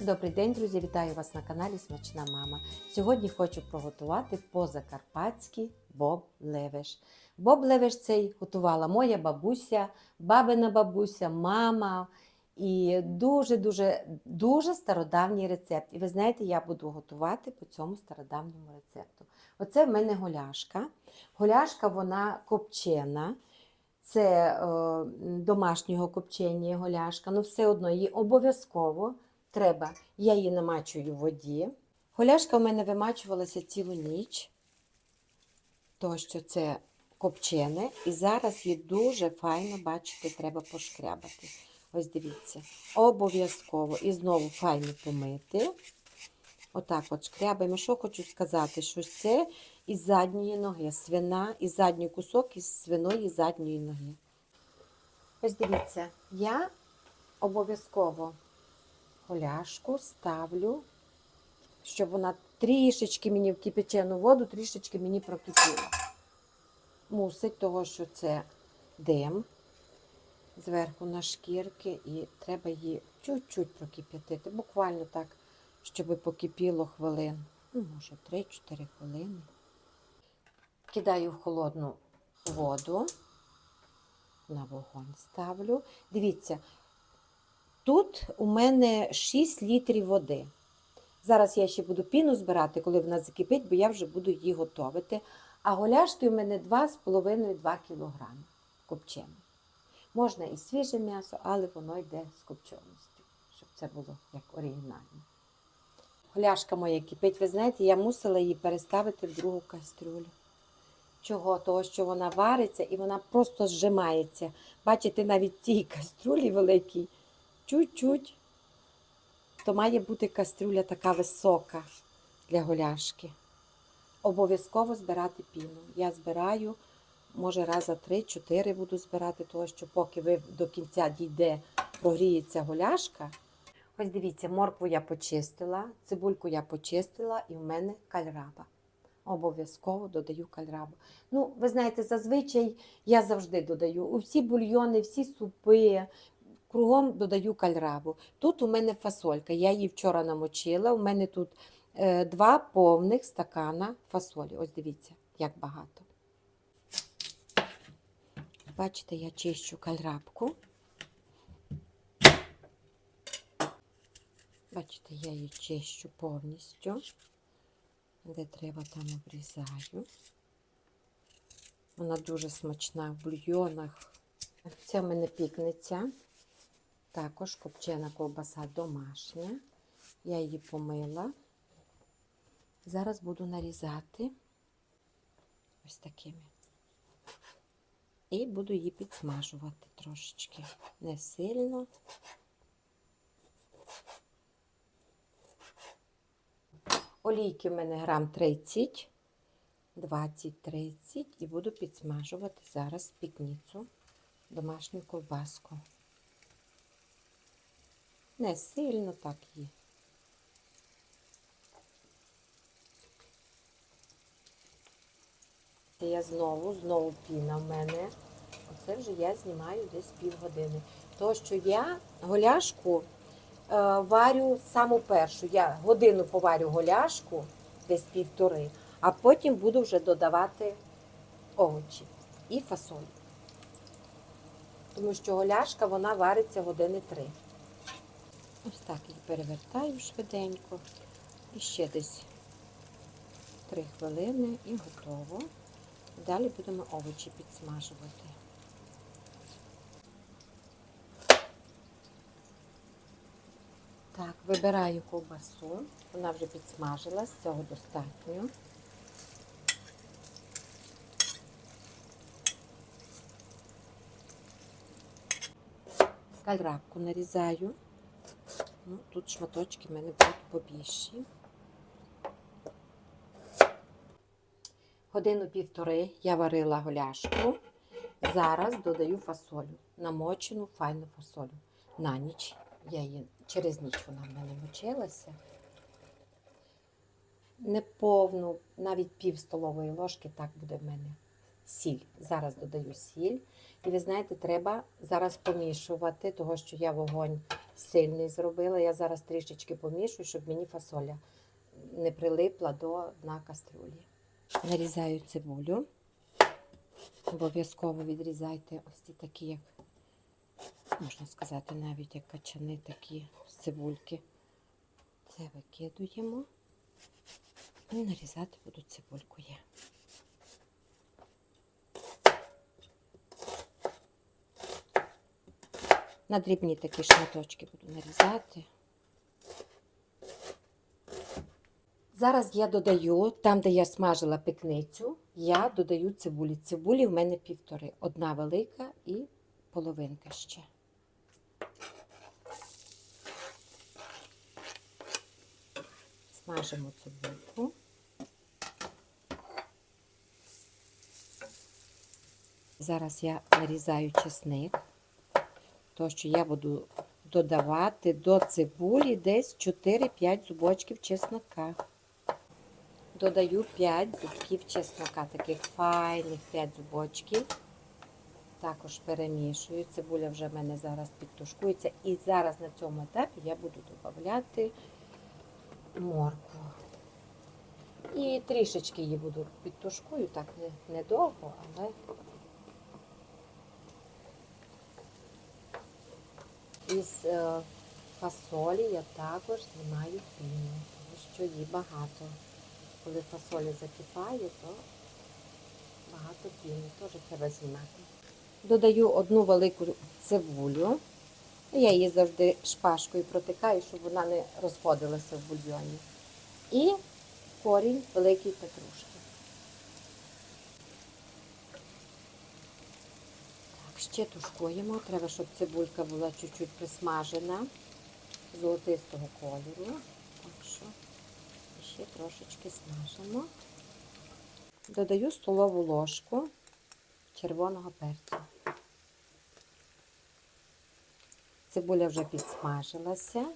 Добрий день, друзі! Вітаю вас на каналі Смачна Мама. Сьогодні хочу приготувати по-закарпатськи боб левеш. Боб левеш цей готувала моя бабуся, бабина бабуся, мама. І дуже-дуже дуже стародавній рецепт. І ви знаєте, я буду готувати по цьому стародавньому рецепту. Оце в мене голяшка. Голяшка вона копчена. Це е, домашнього копчення голяшка. Ну, все одно її обов'язково треба. Я її намачую в воді. Голяшка в мене вимачувалася цілу ніч, тому що це копчене. І зараз її дуже файно, бачите, треба пошкрябати. Ось дивіться, обов'язково. І знову файно помити. Отак от шкрябаємо. Що хочу сказати, що це із задньої ноги. Свина, і задній кусок із свиної задньої ноги. Ось дивіться, я обов'язково голяшку ставлю, щоб вона трішечки мені в кипячену воду, трішечки мені прокипіла. Мусить, того, що це дим зверху на шкірки, і треба її чуть-чуть прокип'ятити, буквально так, щоб покипіло хвилин, ну, може, 3-4 хвилини. Кидаю в холодну воду, на вогонь ставлю. Дивіться, тут у мене 6 літрів води. Зараз я ще буду піну збирати, коли вона закипить, бо я вже буду її готувати. А голяшки у мене 2,5-2 кг копчені. Можна і свіже м'ясо, але воно йде з копченістю, щоб це було як оригінально. Голяшка моя кипить, ви знаєте, я мусила її переставити в другу кастрюлю. Чого? Того, що вона вариться і вона просто зжимається. Бачите, навіть цій каструлі великій, чуть-чуть, то має бути кастрюля така висока для голяшки. Обов'язково збирати піну. Я збираю, може, раз за 3-4 буду збирати, того, що поки ви до кінця дійде, прогріється голяшка. Ось дивіться, моркву я почистила, цибульку я почистила, і в мене кальраба. Обов'язково додаю кальрабу. Ну, ви знаєте, зазвичай я завжди додаю у всі бульйони, всі супи, кругом додаю кальрабу. Тут у мене фасолька. Я її вчора намочила. У мене тут е, два повних стакана фасолі. Ось дивіться, як багато. Бачите, я чищу кальрабку. Бачите, я її чищу повністю. Де треба, там обрізаю. Вона дуже смачна в бульйонах. Це в мене пікниця. Також копчена ковбаса домашня. Я її помила. Зараз буду нарізати ось такими. І буду її підсмажувати трошечки. Не сильно. Олійки в мене грам 30, 20-30 і буду підсмажувати зараз пікніцу, домашню ковбаску. Не сильно так її. Я знову, знову піна в мене. Оце вже я знімаю десь півгодини. Тому що я голяшку е, варю саму першу. Я годину поварю голяшку, десь півтори, а потім буду вже додавати овочі і фасоль. Тому що голяшка вона вариться години три. Ось так її перевертаю швиденько. І ще десь 3 хвилини і готово. Далі будемо овочі підсмажувати. Так, вибираю ковбасу. Вона вже підсмажилась, цього достатньо. Кальрабку нарізаю. Ну, тут шматочки в мене будуть побільші. Годину-півтори я варила голяшку. Зараз додаю фасолю. Намочену файну фасолю. На ніч. Я її через ніч вона в мене мочилася. Неповну, навіть пів столової ложки, так буде в мене сіль. Зараз додаю сіль. І ви знаєте, треба зараз помішувати, того що я вогонь сильний зробила. Я зараз трішечки помішую, щоб мені фасоля не прилипла до дна кастрюлі. Нарізаю цибулю. Обов'язково відрізайте ось ці такі, як можна сказати, навіть як качани такі з цибульки. Це викидуємо. І нарізати буду цибульку я. На дрібні такі шматочки буду нарізати. Зараз я додаю, там, де я смажила пекницю, я додаю цибулі. Цибулі в мене півтори. Одна велика і половинка ще. Смажимо цибульку. Зараз я нарізаю чесник, то що я буду додавати до цибулі десь 4-5 зубочків чеснока. Додаю 5 зубків чеснока, таких файних 5 зубочків. Також перемішую. Цибуля вже в мене зараз підтушкується. І зараз на цьому етапі я буду додавати моркву. І трішечки її буду підтушкую, так не, недовго, але із е, фасолі я також знімаю піну, тому що її багато. Коли фасоля закипає, то багато піни теж треба знімати. Додаю одну велику цибулю. Я її завжди шпажкою протикаю, щоб вона не розходилася в бульйоні. І корінь великої петрушки. Так, ще тушкуємо. Треба, щоб цибулька була чуть-чуть присмажена золотистого кольору. Так що ще трошечки смажимо. Додаю столову ложку червоного перцю. Цибуля вже підсмажилася.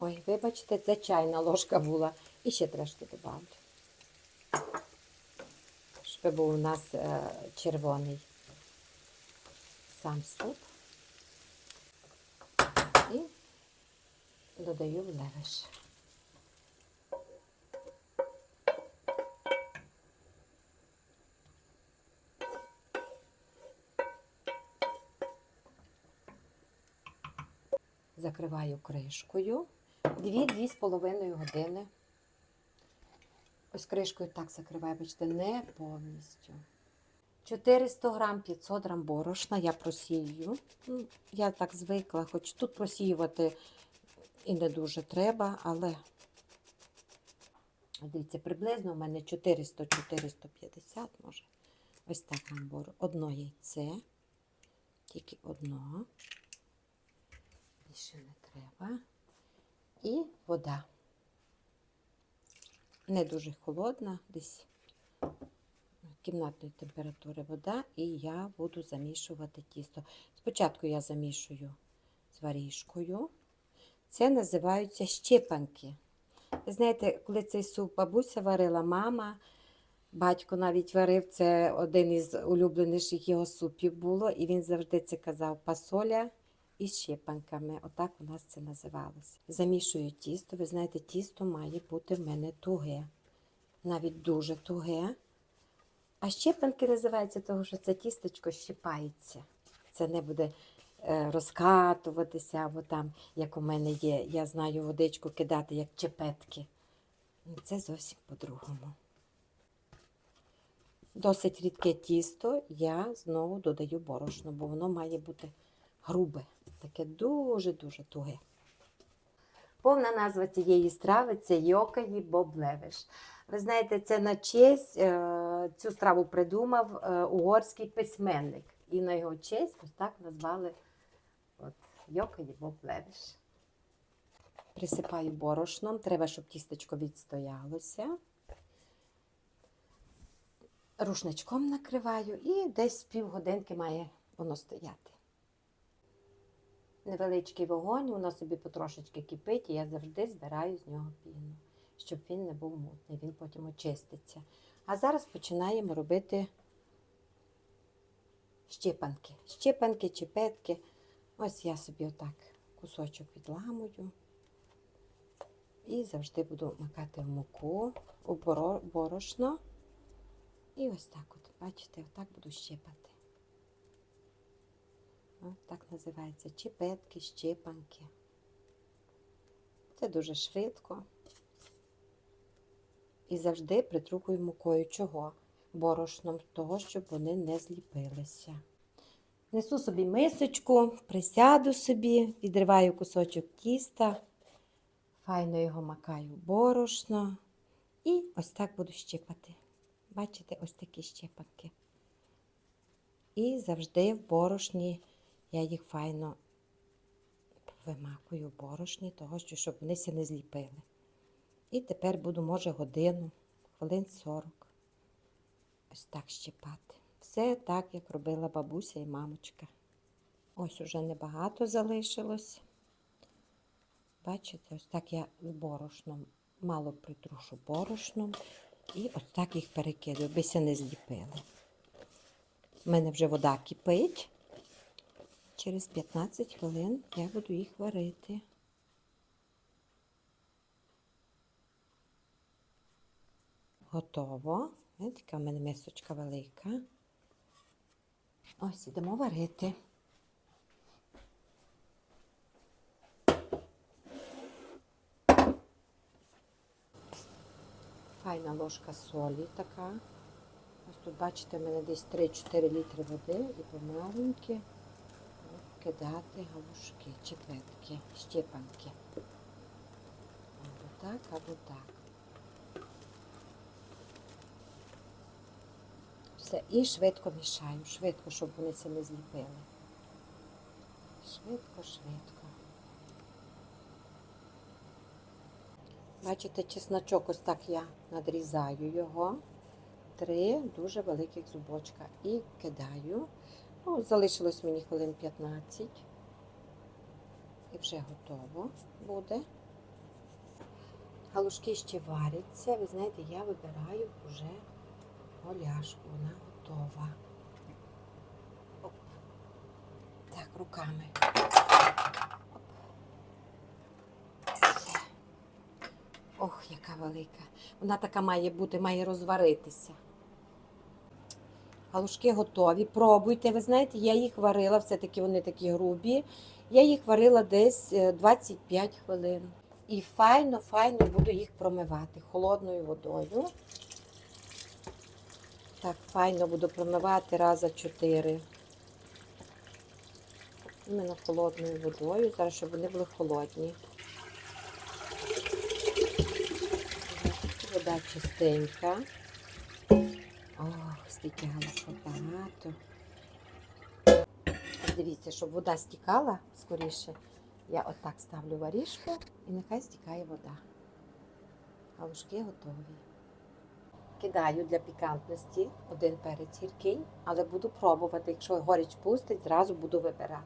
Ой, вибачте, це чайна ложка була. І ще трошки добавлю. Щоб був у нас е, червоний сам суп. І додаю в левиш. Закриваю кришкою. 2-2,5 години. Ось кришкою так закриваю, бачите, не повністю. 400 грам, 500 грам борошна я просію. Ну, Я так звикла, хоч тут просіювати і не дуже треба, але дивіться, приблизно у мене 400-450, може. Ось так грам борошна. Одно яйце, тільки одно. Більше не треба. І вода. Не дуже холодна, десь кімнатної температури вода, і я буду замішувати тісто. Спочатку я замішую з варіжкою. Це називаються щепанки. Ви знаєте, коли цей суп бабуся варила, мама, батько навіть варив, це один із улюбленіших його супів було, і він завжди це казав пасоля із щепанками. Отак у нас це називалося. Замішую тісто. Ви знаєте, тісто має бути в мене туге, навіть дуже туге. А щепанки називаються, тому що це тістечко щипається. Це не буде е, розкатуватися, або там, як у мене є, я знаю водичку кидати, як чепетки. Це зовсім по-другому. Досить рідке тісто я знову додаю борошно, бо воно має бути грубе, таке дуже-дуже туге. Повна назва цієї страви це йокаї боблевиш. Ви знаєте, це на честь е, цю страву придумав е, угорський письменник. І на його честь ось так назвали от, йокаї боблевиш. Присипаю борошном, треба, щоб тістечко відстоялося. Рушничком накриваю і десь півгодинки має воно стояти. Невеличкий вогонь, воно собі потрошечки кипить, і я завжди збираю з нього піну, щоб він не був мутний, він потім очиститься. А зараз починаємо робити щепанки. Щепанки, чепетки. Ось я собі отак кусочок відламую. І завжди буду макати в муку, у борошно. І ось так от, бачите, отак буду щипати. От так називається чіпетки, щепанки. Це дуже швидко. І завжди притрукую мукою. Чого? Борошном, того, щоб вони не зліпилися. Несу собі мисочку, присяду собі, відриваю кусочок тіста, файно його макаю борошно. І ось так буду щипати. Бачите, ось такі щепанки. І завжди в борошні я їх файно вимакую в борошні, того, щоб вони не зліпили. І тепер буду, може, годину, хвилин 40. Ось так щипати. Все так, як робила бабуся і мамочка. Ось уже небагато залишилось. Бачите, ось так я борошном мало притрушу борошном. І ось так їх перекидаю, бися не зліпили. У мене вже вода кипить. Через 15 хвилин я буду їх варити. Готово. Така в мене мисочка велика. Ось ідемо варити. Файна ложка солі така. Ось тут, бачите, в мене десь 3-4 літри води і помаленьки кидати галушки, чепетки, щепанки. Або так, або так. Все, і швидко мішаю, швидко, щоб вони це не зліпили. Швидко, швидко. Бачите, чесночок ось так я надрізаю його. Три дуже великих зубочка і кидаю. Ну, залишилось мені хвилин 15. І вже готово буде. Галушки ще варяться. Ви знаєте, я вибираю вже голяшку, вона готова. Оп. Так, руками. Все. Ох, яка велика. Вона така має бути, має розваритися. Галушки готові. Пробуйте. Ви знаєте, я їх варила, все-таки вони такі грубі. Я їх варила десь е, 25 хвилин. І файно, файно буду їх промивати холодною водою. Так, файно буду промивати раза 4. Іменно холодною водою, зараз, щоб вони були холодні. Вода чистенька. Ох, скільки галушок багато. Дивіться, щоб вода стікала скоріше. Я отак ставлю варіжку і нехай стікає вода. Галушки готові. Кидаю для пікантності один перець гіркий, але буду пробувати. Якщо горіч пустить, зразу буду вибирати.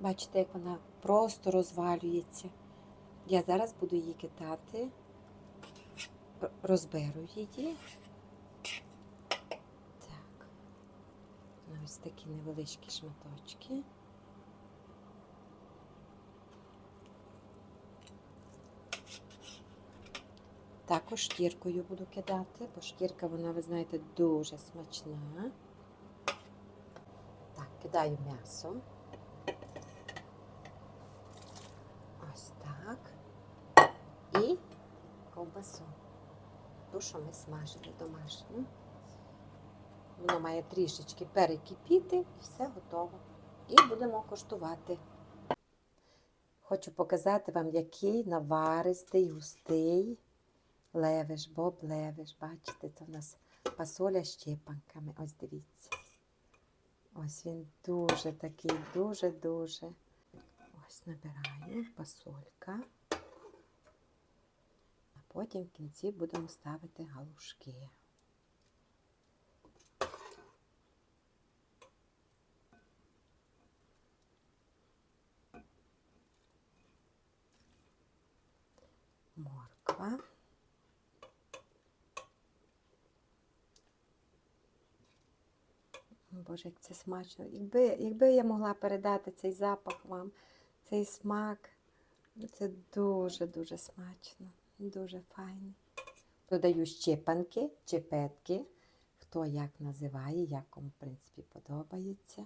Бачите, як вона просто розвалюється. Я зараз буду її кидати, розберу її. Так. Ось такі невеличкі шматочки. Також шкіркою буду кидати, бо шкірка, вона, ви знаєте, дуже смачна. Так, кидаю м'ясо. Ось так. І ковбасу. Ту, що ми смажили домашню. Воно має трішечки перекипіти і все готово. І будемо коштувати. Хочу показати вам, який наваристий, густий левиш, боб левиш. Бачите, це в нас пасоля з щепанками. Ось дивіться. Ось він дуже такий, дуже-дуже. Ось набираю пасолька. А потім в кінці будемо ставити галушки. Морква. Боже, як це смачно. Якби, якби я могла передати цей запах вам, цей смак. Це дуже-дуже смачно, дуже файно. Додаю щепанки, чепетки, хто як називає, як кому, в принципі, подобається.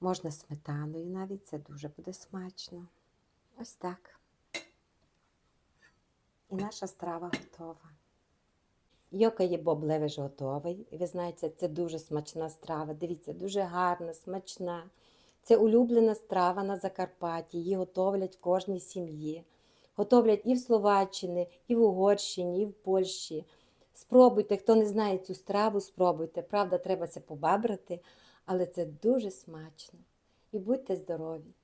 Можна сметаною навіть, це дуже буде смачно. Ось так. І наша страва готова. Йокає боб левиш готовий. Ви знаєте, це дуже смачна страва. Дивіться, дуже гарна, смачна. Це улюблена страва на Закарпатті. Її готовлять в кожній сім'ї. Готовлять і в Словаччині, і в Угорщині, і в Польщі. Спробуйте, хто не знає цю страву, спробуйте. Правда, треба це побабрати, але це дуже смачно. І будьте здорові!